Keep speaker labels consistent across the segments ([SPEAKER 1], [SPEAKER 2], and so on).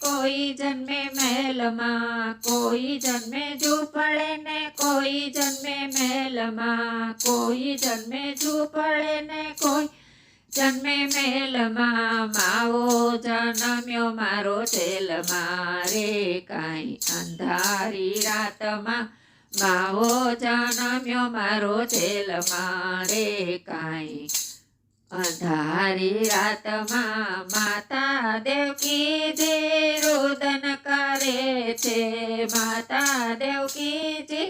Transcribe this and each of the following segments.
[SPEAKER 1] કોઈ જન્મે મહેલમાં, કોઈ જન્મે ઝૂંપડે ને કોઈ જન્મે મહેલમાં, કોઈ જન્મે ઝૂંપડે ને કોઈ જન્મે મહેલમાં. માવો જન્મ્યો મારો જેલમાં, રે કાંઈ અંધારી રાતમાં. માવો જન્મ્યો મારો જેલમાં, રે કાંઈ અંધારી રાતમાં માતા દેવકી જે રુદન કરે છે. માતા દેવકી જે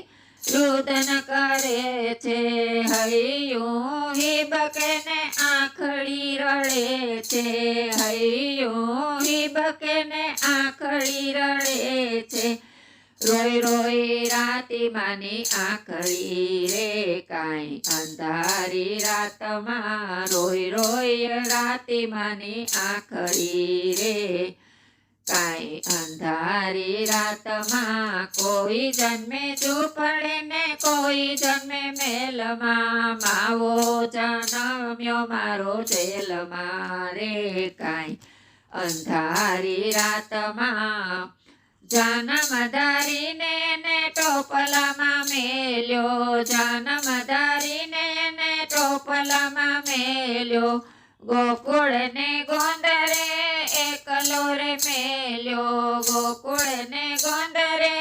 [SPEAKER 1] રુદન કરે છે. હૈયું હિબકે ને આંખડી રડે છે. હૈયું હિબકે ને આંખડી રડે છે. રોઈ રોઈ રાતી માની આંખડી રે કાંઈ અંધારી રાતમાં રોય રોય રાતી માની આંખડી રે. કાંઈ અંધારી રાતમાં કોઈ જન્મે ઝૂંપડે ને કોઈ જન્મે મેલમાં. માવો જન્મ્યો મારો જેલમાં રે. કાંઈ અંધારી રાતમાં જન્મ ને ટોપલામાં મેલ્યો, જન્મ ધરીને ને ટોપલામાં મેલ્યો. ગોકુળ ને ગોંદરે એકલો રે મેલ્યો. ગોકુળ ને ગોંદરે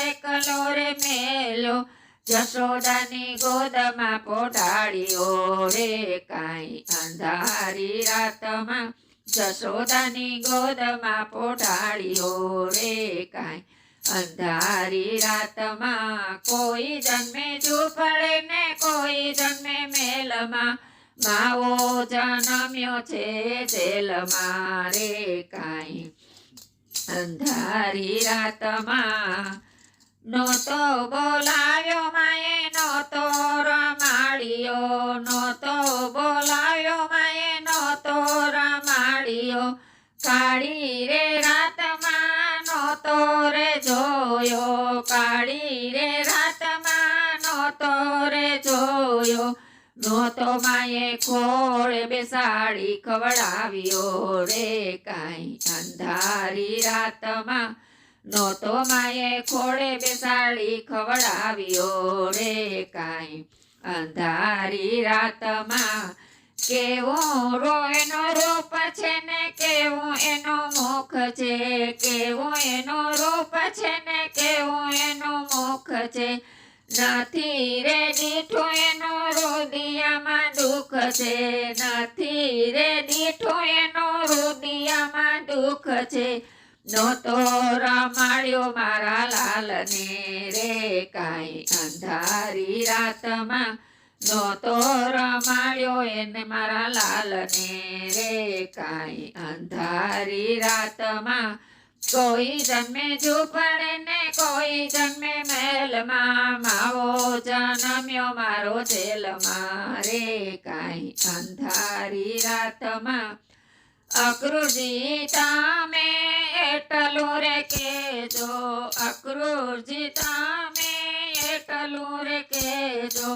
[SPEAKER 1] એકલો રે મેલ્યો. જશોદાની ગોદમાં પોઢાડ્યો રે, કાંઈ અંધારી રાતમાં જશોદાની ગોદમાં પોઢાડ્યો રે, કાંઈ અંધારી રાતમાં કોઈ જન્મે ઝૂંપડે ને કોઈ જન્મે મેલમાં. માવો જન્મ્યો છે જેલમાં રે કાંઈ. અંધારી રાતમાં નહોતો બોલાવ્યો માએ, નહોતો રમાડ્યો, નહોતો બોલાવ્યો માએ, નહોતો રમાડ્યો. કાળી રે રાતમાં નહોતો રે જોયો, કાળી રે રાતમાં નહોતો રે જોયો. નહોતો માએ ખોળે બેસાડી ખવડાવ્યો રે કાંઈ અંધારી રાતમાં. નહોતો માએ ખોળે બેસાડી ખવડાવ્યો રે કાંઈ અંધારી રાતમાં. કેવો રોયનો રૂપ છે ને કેવો નથી રે દીઠો એનો રુદિયામાં દુઃખ છે. નથી રે દીઠો એનો રુદિયામાં દુઃખ છે. નહોતો રમાડ્યો મારા લાલને રે, કાંઈ અંધારી રાતમાં. નહોતો રમાડ્યો એને મારા લાલને રે, કાંઈ અંધારી રાતમાં. કોઈ જન્મે ઝૂંપડે ને કોઈ જન્મે મહેલમાં માવો જન્મ્યો મારો જેલમાં રે કાંઈ અંધારી રાતમાં. અક્રુજી તમે એટલું રે કેજો અક્રુજી તમે એટલું રે કેજો,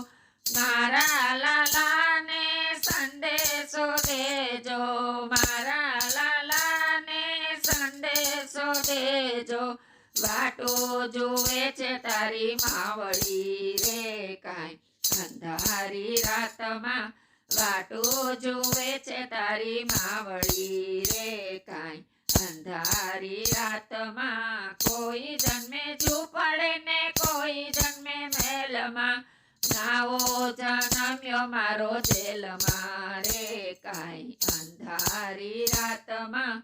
[SPEAKER 1] મારા લાલાને સંદેશો દેજો, મારા લાલાને સંદેશો દેજો. વાટો જોવે છે તારી માવડી રે કાંઈ. અંધારી રાતમાં વાટો જોવે છે તારી માવડી રે કાંઈ. અંધારી રાતમાં કોઈ જન્મે ઝૂંપડે ને કોઈ જન્મે મેલમાં નાવો જન્મ્યો મારો જેલમાં રે કાંઈ. અંધારી રાતમાં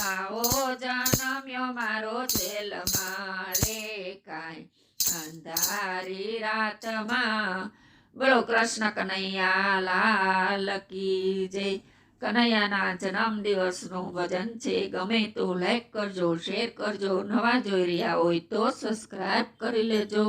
[SPEAKER 1] માવો જન્મ્યો મારો જેલ મારે કાંઈ અંધારી રાતમાં. બોલો કૃષ્ણ કનૈયા, લાલ કી જય. કનૈયાના જન્મ દિવસનું ભજન છે, ગમે તો લાઈક કરજો શેર કરજો. નવા જોઈ રહ્યા હોય તો સબસ્ક્રાઈબ કરી લેજો.